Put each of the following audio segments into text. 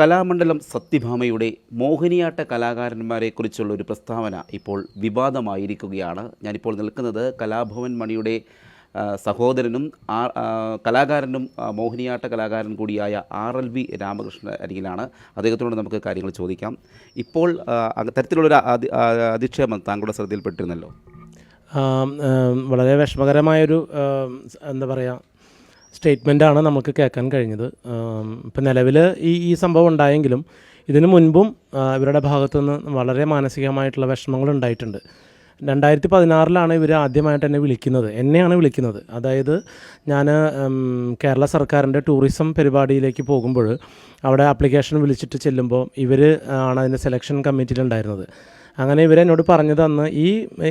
കലാമണ്ഡലം സത്യഭാമയുടെ മോഹിനിയാട്ട കലാകാരന്മാരെക്കുറിച്ചുള്ള ഒരു പ്രസ്താവന ഇപ്പോൾ വിവാദമായിരിക്കുകയാണ്. ഞാനിപ്പോൾ നിൽക്കുന്നത് കലാഭവൻ മണിയുടെ സഹോദരനും കലാകാരനും മോഹിനിയാട്ട കലാകാരൻ കൂടിയായ ആർ എൽ വി രാമകൃഷ്ണൻ അരികിലാണ്. അദ്ദേഹത്തിനോട് നമുക്ക് കാര്യങ്ങൾ ചോദിക്കാം. ഇപ്പോൾ തരത്തിലുള്ളൊരു അധിക്ഷേപം താങ്കളുടെ ശ്രദ്ധയിൽപ്പെട്ടിരുന്നല്ലോ. വളരെ വിഷമകരമായൊരു എന്താ പറയുക സ്റ്റേറ്റ്മെന്റാണ് നമുക്ക് കേൾക്കാൻ കഴിഞ്ഞത്. ഇപ്പം നിലവിൽ ഈ ഈ സംഭവം ഉണ്ടായെങ്കിലും ഇതിനു മുൻപും ഇവരുടെ ഭാഗത്തുനിന്ന് വളരെ മാനസികമായിട്ടുള്ള വിഷമങ്ങൾ ഉണ്ടായിട്ടുണ്ട്. രണ്ടായിരത്തി പതിനാറിലാണ് ഇവർ ആദ്യമായിട്ട് എന്നെ വിളിക്കുന്നത്. എന്നെയാണ് വിളിക്കുന്നത്. അതായത് ഞാൻ കേരള സർക്കാരിന്റെ ടൂറിസം പരിപാടിയിലേക്ക് പോകുമ്പോൾ അവിടെ ആപ്ലിക്കേഷൻ വിളിച്ചിട്ട് ചെല്ലുമ്പോൾ ഇവർ ആണ് അതിന്റെ സെലക്ഷൻ കമ്മിറ്റിയിലുണ്ടായിരുന്നത്. അങ്ങനെ ഇവരെന്നോട് പറഞ്ഞു അന്ന് ഈ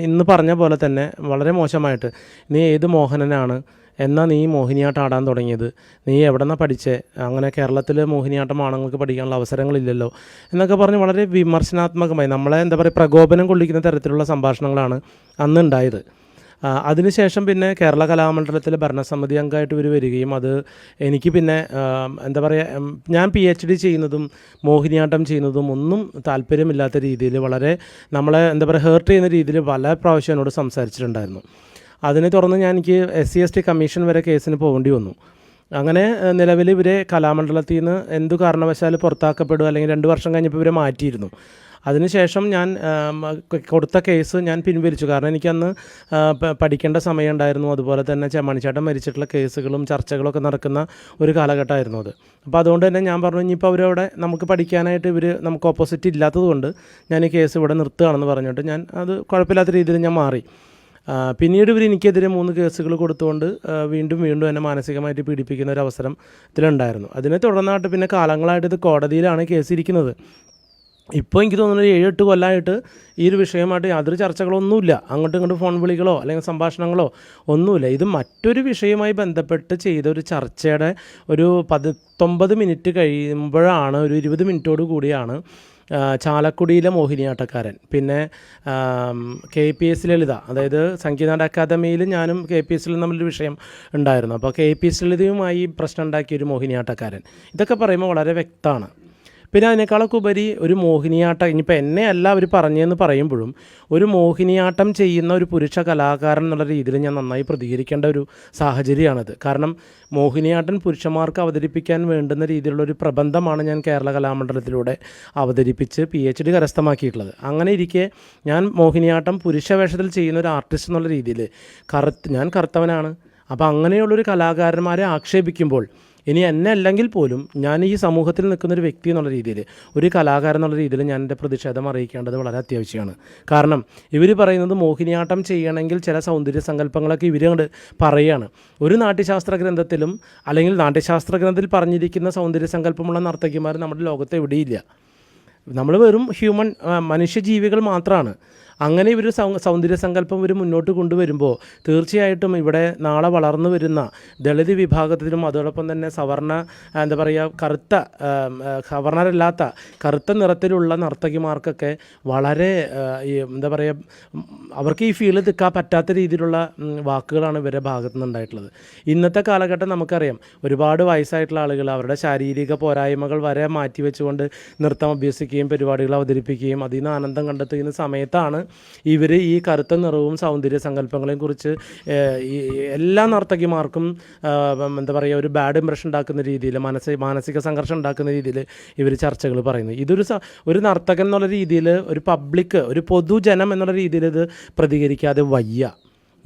ഇന്ന് പറഞ്ഞ പോലെ തന്നെ വളരെ മോശമായിട്ട് നീ ഏത് മോഹനനാണ്? എന്നാ നീ മോഹിനിയാട്ടം ആടാൻ തുടങ്ങിയത്? നീ എവിടെന്നാ പഠിച്ചേ? അങ്ങനെ കേരളത്തിൽ മോഹിനിയാട്ടം ആണുങ്ങൾക്ക് പഠിക്കാനുള്ള അവസരങ്ങളില്ലല്ലോ. എന്നൊക്കെ പറഞ്ഞ് വളരെ വിമർശനാത്മകമായി നമ്മളെ എന്താ പറയുക പ്രകോപനം കൊള്ളിക്കുന്ന തരത്തിലുള്ള സംഭാഷണങ്ങളാണ് അന്ന് ഉണ്ടായത് അതിനുശേഷം പിന്നെ കേരള കലാമണ്ഡലത്തിലെ ഭരണസമിതി അംഗമായിട്ട് ഇവർ വരികയും അത് എനിക്ക് പിന്നെ എന്താ പറയുക ഞാൻ പി എച്ച് ഡി ചെയ്യുന്നതും മോഹിനിയാട്ടം ചെയ്യുന്നതും ഒന്നും താല്പര്യമില്ലാത്ത രീതിയിൽ വളരെ നമ്മളെ എന്താ പറയുക ഹേർട്ട് ചെയ്യുന്ന രീതിയിൽ പല പ്രാവശ്യം എന്നോട് സംസാരിച്ചിട്ടുണ്ടായിരുന്നു. അതിനെ തുടർന്ന് ഞാൻ എനിക്ക് S C S T commission വരെ കേസിന് പോകേണ്ടി വന്നു. അങ്ങനെ നിലവിൽ ഇവരെ കലാമണ്ഡലത്തിൽ നിന്ന് എന്തു കാരണവശാൽ പുറത്താക്കപ്പെടുക അല്ലെങ്കിൽ രണ്ട് വർഷം കഴിഞ്ഞപ്പോൾ ഇവരെ മാറ്റിയിരുന്നു. അതിനുശേഷം ഞാൻ കൊടുത്ത കേസ് ഞാൻ പിൻവലിച്ചു. കാരണം എനിക്കന്ന് പഠിക്കേണ്ട സമയം ഉണ്ടായിരുന്നു അതുപോലെ തന്നെ ചെമ്മണിച്ചേട്ടൻ മരിച്ചിട്ടുള്ള കേസുകളും ചർച്ചകളൊക്കെ നടക്കുന്ന ഒരു കാലഘട്ടമായിരുന്നു അത്. അപ്പോൾ അതുകൊണ്ട് തന്നെ ഞാൻ പറഞ്ഞു ഇനിയിപ്പോൾ അവരവിടെ നമുക്ക് പഠിക്കാനായിട്ട് ഇവർ നമുക്ക് ഓപ്പോസിറ്റ് ഇല്ലാത്തതുകൊണ്ട് ഞാൻ ഈ കേസ് ഇവിടെ നിർത്തുകയാണെന്ന് പറഞ്ഞിട്ട് ഞാൻ അത് കുഴപ്പമില്ലാത്ത രീതിയിൽ ഞാൻ മാറി. പിന്നീട് ഇവർ എനിക്കെതിരെ മൂന്ന് കേസുകൾ കൊടുത്തുകൊണ്ട് വീണ്ടും വീണ്ടും എന്നെ മാനസികമായിട്ട് പീഡിപ്പിക്കുന്ന ഒരു അവസരം ഇതിലുണ്ടായിരുന്നു. അതിനെ തുടർന്നായിട്ട് പിന്നെ കാലങ്ങളായിട്ട് ഇത് കോടതിയിലാണ് കേസ് ഇരിക്കുന്നത് ഇപ്പോൾ എനിക്ക് തോന്നുന്നത് ഒരു ഏഴെട്ട് കൊല്ലമായിട്ട് ഈ ഒരു വിഷയമായിട്ട് യാതൊരു ചർച്ചകളൊന്നുമില്ല. അങ്ങോട്ടും ഇങ്ങോട്ടും ഫോൺ വിളികളോ അല്ലെങ്കിൽ സംഭാഷണങ്ങളോ ഒന്നുമില്ല. ഇത് മറ്റൊരു വിഷയവുമായി ബന്ധപ്പെട്ട് ചെയ്ത ഒരു ചർച്ചയുടെ ഒരു പതിത്തൊമ്പത് മിനിറ്റ് കഴിയുമ്പോഴാണ് ഒരു ഇരുപത് മിനിറ്റോട് കൂടിയാണ് ചാലക്കുടിയിലെ മോഹിനിയാട്ടക്കാരൻ പിന്നെ കെ പി എസ് ലളിത. അതായത് സംഗീതനാട് അക്കാദമിയിൽ ഞാനും കെ പി എസ് തമ്മിലൊരു വിഷയം ഉണ്ടായിരുന്നു. അപ്പോൾ കെ പി എസ് ലളിതയുമായി പ്രശ്നം ഉണ്ടാക്കിയ ഒരു മോഹിനിയാട്ടക്കാരൻ ഇതൊക്കെ പറയുമ്പോൾ വളരെ വ്യക്തമാണ്. പിന്നെ അതിനേക്കാളൊക്കെ ഉപരി ഒരു മോഹിനിയാട്ടം ഇനിയിപ്പോൾ എന്നെ അല്ല അവർ പറഞ്ഞതെന്ന് പറയുമ്പോഴും ഒരു മോഹിനിയാട്ടം ചെയ്യുന്ന ഒരു പുരുഷ കലാകാരൻ എന്നുള്ള രീതിയിൽ ഞാൻ നന്നായി പ്രതികരിക്കേണ്ട ഒരു സാഹചര്യമാണിത്. കാരണം മോഹിനിയാട്ടം പുരുഷന്മാർക്ക് അവതരിപ്പിക്കാൻ വേണ്ടുന്ന രീതിയിലുള്ള ഒരു പ്രബന്ധമാണ് ഞാൻ കേരള കലാമണ്ഡലത്തിലൂടെ അവതരിപ്പിച്ച് പി എച്ച് ഡി കരസ്ഥമാക്കിയിട്ടുള്ളത്. അങ്ങനെ ഇരിക്കെ ഞാൻ മോഹിനിയാട്ടം പുരുഷ വേഷത്തിൽ ചെയ്യുന്ന ഒരു ആർട്ടിസ്റ്റ് എന്നുള്ള രീതിയിൽ കറുത്ത് ഞാൻ കറുത്തവനാണ്. അപ്പോൾ അങ്ങനെയുള്ളൊരു കലാകാരന്മാരെ ആക്ഷേപിക്കുമ്പോൾ ഇനി എന്നെ അല്ലെങ്കിൽ പോലും ഞാൻ ഈ സമൂഹത്തിൽ നിൽക്കുന്ന ഒരു വ്യക്തി എന്നുള്ള രീതിയിൽ ഒരു കലാകാരൻ എന്നുള്ള രീതിയിൽ ഞാൻ എന്റെ പ്രതിഷേധം അറിയിക്കേണ്ടത് വളരെ അത്യാവശ്യമാണ്. കാരണം ഇവർ പറയുന്നത് മോഹിനിയാട്ടം ചെയ്യണമെങ്കിൽ ചില സൗന്ദര്യ സങ്കല്പങ്ങളൊക്കെ ഇവരങ്ങോട് പറയുകയാണ് ഒരു നാട്യശാസ്ത്ര ഗ്രന്ഥത്തിലും അല്ലെങ്കിൽ നാട്യശാസ്ത്ര ഗ്രന്ഥത്തിൽ പറഞ്ഞിരിക്കുന്ന സൗന്ദര്യ സങ്കല്പമുള്ള നർത്തകിമാർ നമ്മുടെ ലോകത്ത് എവിടെയില്ല നമ്മൾ വെറും ഹ്യൂമൻ മനുഷ്യജീവികൾ മാത്രമാണ് അങ്ങനെ ഇവർ സൗന്ദര്യ സങ്കല്പം ഇവർ മുന്നോട്ട് കൊണ്ടുവരുമ്പോൾ തീർച്ചയായിട്ടും ഇവിടെ നാളെ വളർന്നു വരുന്ന ദളിത് വിഭാഗത്തിലും അതോടൊപ്പം തന്നെ സവർണ എന്താ പറയുക കറുത്ത സവർണരല്ലാത്ത കറുത്ത നിറത്തിലുള്ള നർത്തകിമാർക്കൊക്കെ വളരെ എന്താ പറയുക അവർക്ക് ഈ ഫീൽ നിൽക്കാൻ പറ്റാത്ത രീതിയിലുള്ള വാക്കുകളാണ് ഇവരുടെ ഭാഗത്തു നിന്നുണ്ടായിട്ടുള്ളത് ഇന്നത്തെ കാലഘട്ടം നമുക്കറിയാം ഒരുപാട് വയസ്സായിട്ടുള്ള ആളുകൾ അവരുടെ ശാരീരിക പോരായ്മകൾ വരെ മാറ്റി വെച്ചുകൊണ്ട് നൃത്തം അഭ്യസിക്കുകയും പരിപാടികൾ അവതരിപ്പിക്കുകയും അതിൽ നിന്ന് ആനന്ദം കണ്ടെത്തുന്ന സമയത്താണ് ഇവർ ഈ കറുത്ത നിറവും സൗന്ദര്യ സങ്കല്പങ്ങളെയും കുറിച്ച് എല്ലാ നർത്തകിമാർക്കും എന്താ പറയുക ഒരു ബാഡ് ഇംപ്രഷൻ ഉണ്ടാക്കുന്ന രീതിയിൽ മനസ്സ് മാനസിക സംഘർഷം ഉണ്ടാക്കുന്ന രീതിയിൽ ഇവർ ചർച്ചകൾ പറയുന്നു. ഇതൊരു ഒരു നർത്തകൻ എന്നുള്ള രീതിയിൽ ഒരു പബ്ലിക് ഒരു പൊതുജനം എന്നുള്ള രീതിയിൽ ഇത് പ്രതികരിക്കാതെ വയ്യ.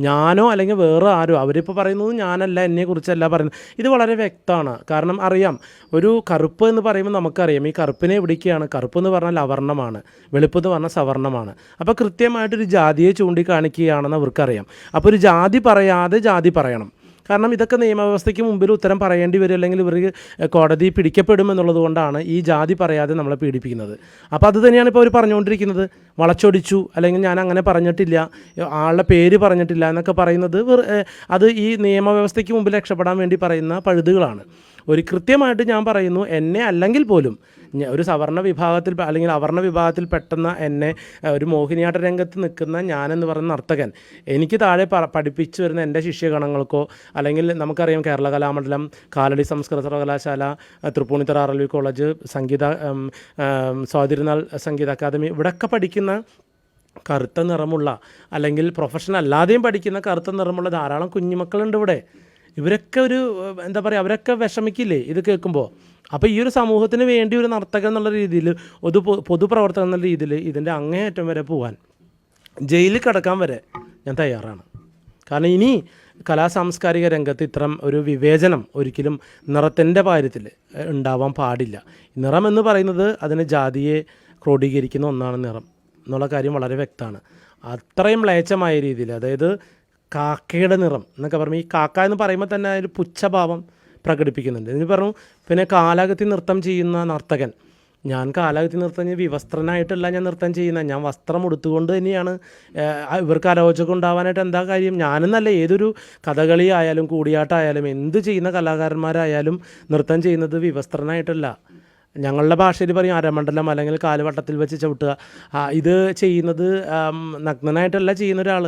ഞാനോ അല്ലെങ്കിൽ വേറെ ആരോ അവരിപ്പോൾ പറയുന്നത് ഞാനല്ല എന്നെക്കുറിച്ചല്ല പറയുന്നത്. ഇത് വളരെ വ്യക്തമാണ്. കാരണം അറിയാം ഒരു കറുപ്പ് എന്ന് പറയുമ്പോൾ നമുക്കറിയാം ഈ കറുപ്പിനെ വിളിക്കുകയാണ് കറുപ്പ് എന്ന് പറഞ്ഞാൽ അവർണമാണ് വെളുപ്പ് എന്ന് പറഞ്ഞാൽ സവർണമാണ് അപ്പോൾ കൃത്യമായിട്ടൊരു ജാതിയെ ചൂണ്ടിക്കാണിക്കുകയാണെന്ന് അവർക്കറിയാം. അപ്പോൾ ഒരു ജാതി പറയാതെ ജാതി പറയണം. കാരണം ഇതൊക്കെ നിയമവ്യവസ്ഥയ്ക്ക് മുമ്പിൽ ഉത്തരം പറയേണ്ടി വരും അല്ലെങ്കിൽ ഇവർക്ക് കോടതി പിടിക്കപ്പെടുമെന്നുള്ളത് കൊണ്ടാണ് ഈ ജാതി പറയാതെ നമ്മളെ പീഡിപ്പിക്കുന്നത്. അപ്പോൾ അത് തന്നെയാണ് ഇപ്പോൾ അവർ പറഞ്ഞുകൊണ്ടിരിക്കുന്നത്. വളച്ചൊടിച്ചു അല്ലെങ്കിൽ ഞാൻ അങ്ങനെ പറഞ്ഞിട്ടില്ല ആളുടെ പേര് പറഞ്ഞിട്ടില്ല എന്നൊക്കെ പറയുന്നത് അത് ഈ നിയമവ്യവസ്ഥയ്ക്ക് മുമ്പിൽ രക്ഷപ്പെടാൻ വേണ്ടി പറയുന്ന പഴുതുകളാണ്. ഒരു കൃത്യമായിട്ട് ഞാൻ പറയുന്നു എന്നെ അല്ലെങ്കിൽ പോലും ഒരു സവർണ വിഭാഗത്തിൽ അല്ലെങ്കിൽ അവർണ വിഭാഗത്തിൽ പെട്ടെന്ന എന്നെ ഒരു മോഹിനിയാട്ട രംഗത്ത് നിൽക്കുന്ന ഞാനെന്ന് പറയുന്ന നർത്തകൻ എനിക്ക് താഴെ പഠിപ്പിച്ചു വരുന്ന എന്റെ ശിഷ്യഗണങ്ങൾക്കോ അല്ലെങ്കിൽ നമുക്കറിയാം കേരള കലാമണ്ഡലം കാലടി സംസ്കൃത സർവകലാശാല Tripunithura R L V college സംഗീത സ്വാതിരുന്നാൾ സംഗീത അക്കാദമി ഇവിടെയൊക്കെ പഠിക്കുന്ന കറുത്ത നിറമുള്ള അല്ലെങ്കിൽ പ്രൊഫഷൻ അല്ലാതെയും പഠിക്കുന്ന കറുത്ത നിറമുള്ള ധാരാളം കുഞ്ഞുമക്കളുണ്ട് ഇവിടെ. ഇവരൊക്കെ ഒരു എന്താ പറയുക അവരൊക്കെ വിഷമിക്കില്ലേ ഇത് കേൾക്കുമ്പോൾ അപ്പോൾ ഈ ഒരു സമൂഹത്തിന് വേണ്ടി ഒരു നർത്തകൻ എന്നുള്ള രീതിയിൽ ഒരു പൊതുപ്രവർത്തകൻ എന്നുള്ള രീതിയിൽ ഇതിന്റെ അങ്ങേയറ്റം വരെ പോകാൻ ജയിലിൽ കിടക്കാൻ വരെ ഞാൻ തയ്യാറാണ്. കാരണം ഇനി കലാ സാംസ്കാരിക രംഗത്ത് ഇത്തരം ഒരു വിവേചനം ഒരിക്കലും നിറത്തിന്റെ കാര്യത്തിൽ ഉണ്ടാവാൻ പാടില്ല. നിറം എന്ന് പറയുന്നത് അതിന് ജാതിയെ ക്രോഡീകരിക്കുന്ന ഒന്നാണ് നിറം. എന്നുള്ള കാര്യം വളരെ വ്യക്തമാണ്. അത്രയും മ്ലേച്ഛമായ രീതിയിൽ അതായത് കാക്കയുടെ നിറം എന്നൊക്കെ പറയുമ്പോൾ ഈ കാക്ക എന്ന് പറയുമ്പോൾ തന്നെ അതിൽ പുച്ഛഭാവം പ്രകടിപ്പിക്കുന്നുണ്ട്. ഇതിന് പറഞ്ഞു പിന്നെ കാലാകത്തി നൃത്തം ചെയ്യുന്ന നർത്തകൻ. ഞാൻ കാലാകത്തി നൃത്തം ഞാൻ വിവസ്ത്രനായിട്ടല്ല ഞാൻ നൃത്തം ചെയ്യുന്നത്. ഞാൻ വസ്ത്രം ഉടുത്തുകൊണ്ട് തന്നെയാണ് ഇവർക്ക് അരോചകം ഉണ്ടാവാനായിട്ട് എന്താ കാര്യം? ഞാനെന്നല്ല ഏതൊരു കഥകളി ആയാലും കൂടിയാട്ടമായാലും എന്ത് ചെയ്യുന്ന കലാകാരന്മാരായാലും നൃത്തം ചെയ്യുന്നത് വിവസ്ത്രനായിട്ടല്ല. ഞങ്ങളുടെ ഭാഷയിൽ പറയും അരമണ്ഡലം അല്ലെങ്കിൽ കാലുവട്ടത്തിൽ വെച്ച് ചവിട്ടുക. ഇത് ചെയ്യുന്നത് നഗ്നനായിട്ടല്ല ചെയ്യുന്ന ഒരാൾ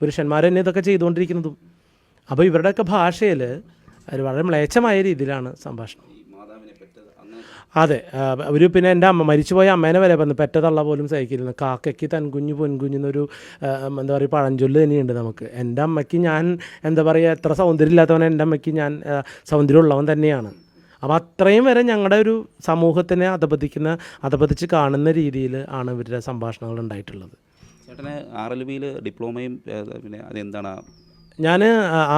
പുരുഷന്മാർ തന്നെ ഇതൊക്കെ ചെയ്തുകൊണ്ടിരിക്കുന്നതും. അപ്പോൾ ഇവരുടെയൊക്കെ ഭാഷയിൽ വളരെ മ്ലേച്ഛമായ രീതിയിലാണ് സംഭാഷണം. അതെ ഒരു പിന്നെ എന്റെ അമ്മ മരിച്ചുപോയ അമ്മേനെ വരെ പറഞ്ഞു പെറ്റതള്ള പോലും സഹിക്കില്ല. കാക്കയ്ക്ക് തൻകുഞ്ഞ് പൊൻകുഞ്ഞെന്നൊരു എന്താ പറയുക പഴഞ്ചൊല്ല് തന്നെയുണ്ട് നമുക്ക്. എന്റെ അമ്മയ്ക്ക് ഞാൻ എന്താ പറയുക എത്ര സൗന്ദര്യം ഇല്ലാത്തവൻ എന്റെ അമ്മയ്ക്ക് ഞാൻ സൗന്ദര്യമുള്ളവൻ തന്നെയാണ്. അപ്പോൾ അത്രയും വരെ ഞങ്ങളുടെ ഒരു സമൂഹത്തിനെ അധപതിക്കുന്ന അധപതിച്ച് കാണുന്ന രീതിയിൽ ആണ് ഇവരുടെ സംഭാഷണങ്ങൾ ഉണ്ടായിട്ടുള്ളത്. ചേട്ടന് ആർ എൽ വിയിൽ ഡിപ്ലോമയും പിന്നെ അതെന്താണ്? ഞാൻ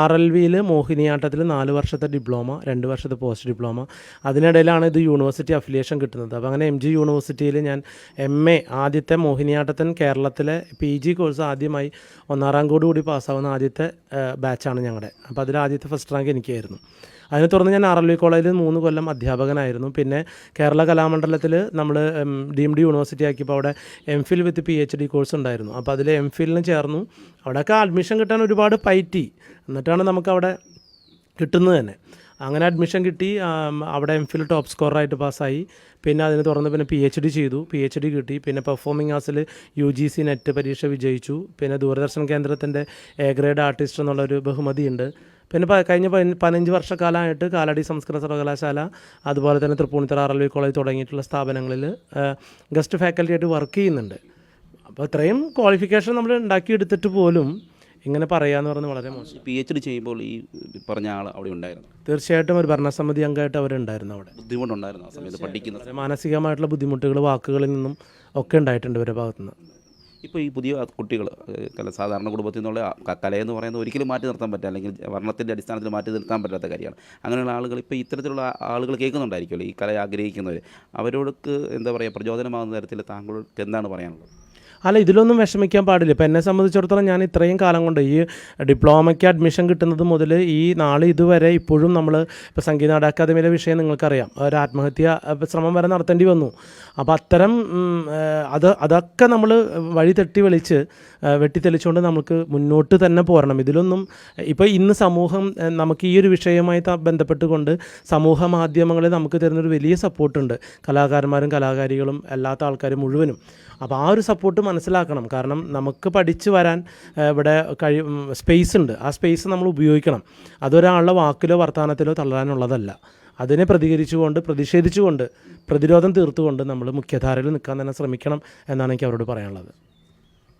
ആർ എൽ വിയിൽ മോഹിനിയാട്ടത്തിൽ നാല് വർഷത്തെ ഡിപ്ലോമ രണ്ട് വർഷത്തെ പോസ്റ്റ് ഡിപ്ലോമ. അതിനിടയിലാണ് ഇത് യൂണിവേഴ്സിറ്റി അഫിലിയേഷൻ കിട്ടുന്നത്. അപ്പോൾ അങ്ങനെ എം ജി യൂണിവേഴ്സിറ്റിയിൽ ഞാൻ എം എ ആദ്യത്തെ മോഹിനിയാട്ടത്തിന് കേരളത്തിലെ പി ജി കോഴ്സ് ആദ്യമായി ഒന്നാം റാങ്കോട് കൂടി പാസ്സാവുന്ന ആദ്യത്തെ ബാച്ചാണ് ഞങ്ങളുടെ അപ്പോൾ അതിൽ ആദ്യത്തെ ഫസ്റ്റ് റാങ്ക് എനിക്കായിരുന്നു. അതിനെ തുടർന്ന് ഞാൻ ആർ എൽ വി കോളേജിൽ മൂന്ന് കൊല്ലം അധ്യാപകനായിരുന്നു. പിന്നെ കേരള കലാമണ്ഡലത്തിൽ നമ്മൾ ഡീം ഡി യൂണിവേഴ്സിറ്റി ആക്കിയപ്പോൾ അവിടെ M Phil with P H D course ഉണ്ടായിരുന്നു. അപ്പോൾ അതിൽ എം ഫിലിന് ചേർന്നു. അവിടെയൊക്കെ അഡ്മിഷൻ കിട്ടാൻ ഒരുപാട് പയറ്റി എന്നിട്ടാണ് നമുക്കവിടെ കിട്ടുന്നത് തന്നെ. അങ്ങനെ അഡ്മിഷൻ കിട്ടി. അവിടെ എം ഫിൽ ടോപ്പ് സ്കോറായിട്ട് പാസ്സായി. പിന്നെ അതിന് തുടർന്ന് പിന്നെ പി എച്ച് ഡി ചെയ്തു. പി എച്ച് ഡി കിട്ടി. പിന്നെ പെർഫോമിംഗ് ആർട്സിൽ യു ജി സി നെറ്റ് പരീക്ഷ വിജയിച്ചു. പിന്നെ ദൂരദർശൻ കേന്ദ്രത്തിന്റെ എ ഗ്രേഡ് ആർട്ടിസ്റ്റ് എന്നുള്ളൊരു ബഹുമതിയുണ്ട്. പിന്നെ കഴിഞ്ഞ പതിന- പതിനഞ്ച് വർഷക്കാലമായിട്ട് കാലടി സംസ്കൃത സർവകലാശാല അതുപോലെ തന്നെ Tripunithura R L V college തുടങ്ങിയിട്ടുള്ള സ്ഥാപനങ്ങളിൽ ഗസ്റ്റ് ഫാക്കൽറ്റി ആയിട്ട് വർക്ക് ചെയ്യുന്നുണ്ട്. അപ്പോൾ ഇത്രയും ക്വാളിഫിക്കേഷൻ നമ്മൾ ഉണ്ടാക്കിയെടുത്തിട്ട് പോലും ഇങ്ങനെ പറയാന്ന് പറയുന്നത് വളരെ മോശം. പി എച്ച് ഡി ചെയ്യുമ്പോൾ ഈ പറഞ്ഞ ആൾ അവിടെ ഉണ്ടായിരുന്നു? തീർച്ചയായിട്ടും ഒരു ഭരണസമിതി അംഗമായിട്ട് അവരുണ്ടായിരുന്നു അവിടെ. ബുദ്ധിമുട്ടുണ്ടായിരുന്നു ആ സമയത്ത് പഠിക്കുന്നത്? വളരെ മാനസികമായിട്ടുള്ള ബുദ്ധിമുട്ടുകൾ വാക്കുകളിൽ നിന്നും ഒക്കെ ഉണ്ടായിട്ടുണ്ട് ഇവരുടെ ഭാഗത്തുനിന്ന്. ഇപ്പോൾ ഈ പുതിയ കുട്ടികൾ കല സാധാരണ കുടുംബത്തിൽ നിന്നുള്ള കലയെന്ന് പറയുന്നത് ഒരിക്കലും മാറ്റി നിർത്താൻ പറ്റില്ല. അല്ലെങ്കിൽ വർണത്തിന്റെ അടിസ്ഥാനത്തിൽ മാറ്റി നിർത്താൻ പറ്റാത്ത കാര്യമാണ്. അങ്ങനെയുള്ള ആളുകൾ ഇപ്പോൾ ഇത്തരത്തിലുള്ള ആളുകൾ കേൾക്കുന്നുണ്ടായിരിക്കുമല്ലോ ഈ കല ആഗ്രഹിക്കുന്നവർ അവരോടൊക്കെ എന്താ പറയുക പ്രചോദനമാകുന്ന തരത്തിൽ താങ്കൾക്ക് എന്താണ് പറയാനുള്ളത്? അല്ല ഇതിലൊന്നും വിഷമിക്കാൻ പാടില്ല. ഇപ്പം എന്നെ സംബന്ധിച്ചിടത്തോളം ഞാൻ ഇത്രയും കാലം കൊണ്ട് ഈ ഡിപ്ലോമയ്ക്ക് അഡ്മിഷൻ കിട്ടുന്നത് മുതൽ ഈ നാളെ ഇതുവരെ ഇപ്പോഴും നമ്മൾ ഇപ്പോൾ സംഗീത നാടക അക്കാദമിയിലെ വിഷയം നിങ്ങൾക്കറിയാം. ഒരു ആത്മഹത്യ ശ്രമം വരെ നടത്തേണ്ടി വന്നു. അപ്പോൾ അത്തരം അത് അതൊക്കെ നമ്മൾ വഴി തെട്ടി വിളിച്ച് വെട്ടിത്തെളിച്ചുകൊണ്ട് നമുക്ക് മുന്നോട്ട് തന്നെ പോരണം. ഇതിലൊന്നും ഇപ്പോൾ ഇന്ന് സമൂഹം നമുക്ക് ഈ ഒരു വിഷയവുമായി ബന്ധപ്പെട്ടുകൊണ്ട് സമൂഹ മാധ്യമങ്ങളിൽ നമുക്ക് തരുന്നൊരു വലിയ സപ്പോർട്ടുണ്ട് കലാകാരന്മാരും കലാകാരികളും അല്ലാത്ത ആൾക്കാരും മുഴുവനും. അപ്പോൾ ആ ഒരു സപ്പോർട്ട് മനസ്സിലാക്കണം. കാരണം നമുക്ക് പഠിച്ചു വരാൻ ഇവിടെ കഴി സ്പേസ് ഉണ്ട്. ആ സ്പേസ് നമ്മൾ ഉപയോഗിക്കണം. അതൊരാളുടെ വാക്കിലോ വർത്തമാനത്തിലോ തള്ളാനുള്ളതല്ല അതിനെ പ്രതികരിച്ചുകൊണ്ട് പ്രതിഷേധിച്ചുകൊണ്ട് പ്രതിരോധം തീർത്തുകൊണ്ട് നമ്മൾ മുഖ്യധാരയിൽ നിൽക്കാൻ തന്നെ ശ്രമിക്കണം എന്നാണ് എനിക്ക് അവരോട് പറയാനുള്ളത്.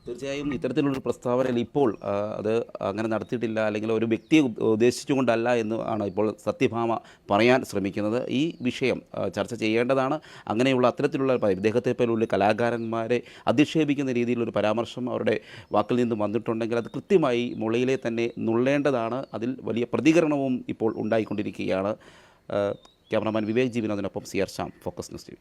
തീർച്ചയായും ഇത്തരത്തിലുള്ളൊരു പ്രസ്താവനയിൽ ഇപ്പോൾ അത് അങ്ങനെ നടത്തിയിട്ടില്ല അല്ലെങ്കിൽ ഒരു വ്യക്തിയെ ഉദ്ദേശിച്ചുകൊണ്ടല്ല എന്ന് ആണ് ഇപ്പോൾ സത്യഭാമ പറയാൻ ശ്രമിക്കുന്നത്. ഈ വിഷയം ചർച്ച ചെയ്യേണ്ടതാണ്. അങ്ങനെയുള്ള അത്തരത്തിലുള്ള ഇദ്ദേഹത്തെ പോലുള്ള കലാകാരന്മാരെ അധിക്ഷേപിക്കുന്ന രീതിയിലൊരു പരാമർശം അവരുടെ വാക്കിൽ നിന്ന് വന്നിട്ടുണ്ടെങ്കിൽ അത് കൃത്യമായി മുളയിലെ തന്നെ നുള്ളേണ്ടതാണ്. അതിൽ വലിയ പ്രതികരണവും ഇപ്പോൾ ഉണ്ടായിക്കൊണ്ടിരിക്കുകയാണ്. Cameraman Vivek ജീവനോദിനൊപ്പം C R focus news T